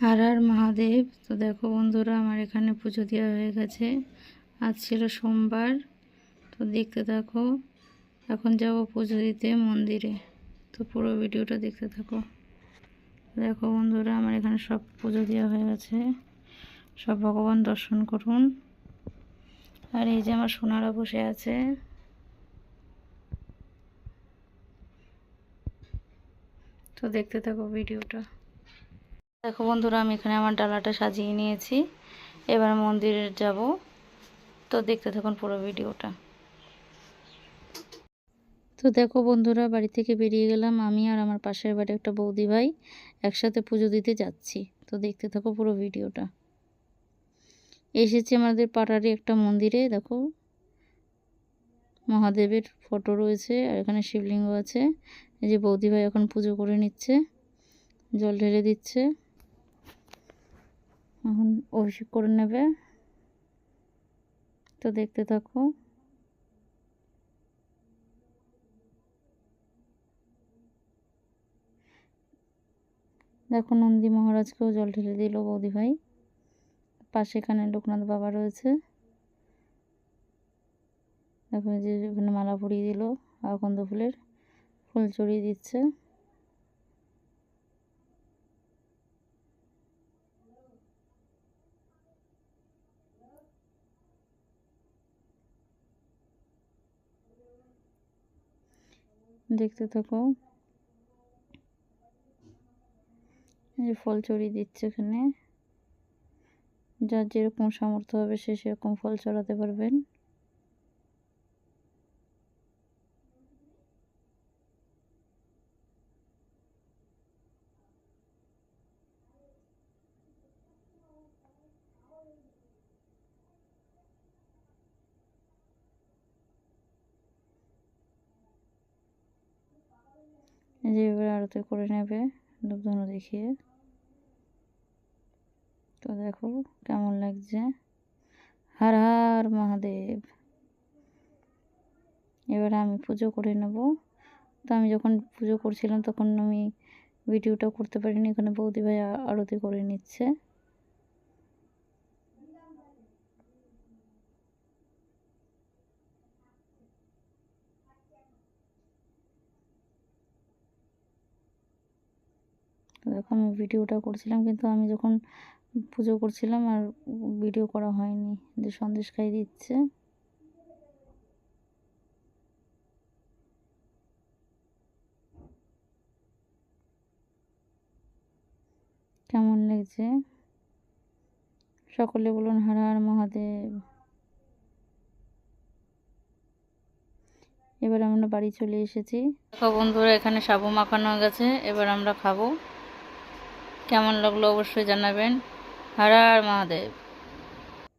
আর আর মহাদেব। তো দেখো বন্ধুরা, আমার এখানে পুজো দেওয়া হয়ে গেছে। আজ ছিল সোমবার, তো দেখতে থাকো। এখন যাব পুজো দিতে মন্দিরে। তো পুরো ভিডিওটা দেখতে থাকো। দেখো বন্ধুরা, আমার এখানে সব পুজো দেওয়া হয়ে গেছে। সব ভগবান দর্শন করুন। আর এই যে আমার সোনারা বসে আছে। তো দেখতে থাকো ভিডিওটা। দেখো বন্ধুরা, আমি এখানে আমার ডালাটা সাজিয়ে নিয়েছি। এবার মন্দিরে যাব। তো দেখতে থাকুন পুরো ভিডিওটা। তো দেখো বন্ধুরা, বাড়ি থেকে বেরিয়ে গেলাম আমি আর আমার পাশের বাড়ি একটা বৌদি ভাই একসাথে পুজো দিতে যাচ্ছি। তো দেখতে থাকো পুরো ভিডিওটা। এসেছি আমাদের পাড়ারই একটা মন্দিরে, দেখো। মহাদেবের ফটো রয়েছে আর এখানে শিবলিঙ্গ আছে। এই যে বৌদি ভাই এখন পুজো করে নিচ্ছে, জল ঢেলে দিচ্ছে। এখন অভিষেক করে নেবে। তো দেখতে থাকো। দেখো নন্দী মহারাজকেও জল ঢেলে দিল বৌদি ভাই। পাশে এখানে লোকনাথ বাবা রয়েছে। দেখো যে এখানে মালা পরিয়ে দিল আকন্দ ফুলের ফুল চড়িয়ে দিচ্ছে। দেখতে থাকো। এই যে ফল চড়িয়ে দিচ্ছে এখানে। যার যেরকম সামর্থ্য হবে সে সেরকম ফল চড়াতে পারবেন এই যে এবার আরতি করে নেবে লোকজন দেখিয়ে। তো দেখো কেমন লাগছে। হর হর মহাদেব। এবার আমি পুজো করে নেব। তো আমি যখন পুজো করছিলাম তখন আমি ভিডিওটা করতে পারিনি, এখানে বৌদি ভাই আরতি করে নিচ্ছে। দেখো আমি ভিডিওটা করছিলাম, কিন্তু আমি যখন পুজো করছিলাম আর ভিডিও করা হয়নি, যে সন্দেশ খাই দিচ্ছে। কেমন লাগছে? সকলে বলুন হর হর মহাদেব। এবার আমরা বাড়ি চলে এসেছি। বন্ধুরা, এখানে সাবু মাখানো গেছে, এবার আমরা খাব। কেমন লাগল অবশ্যই জানাবেন। হর মহাদেব।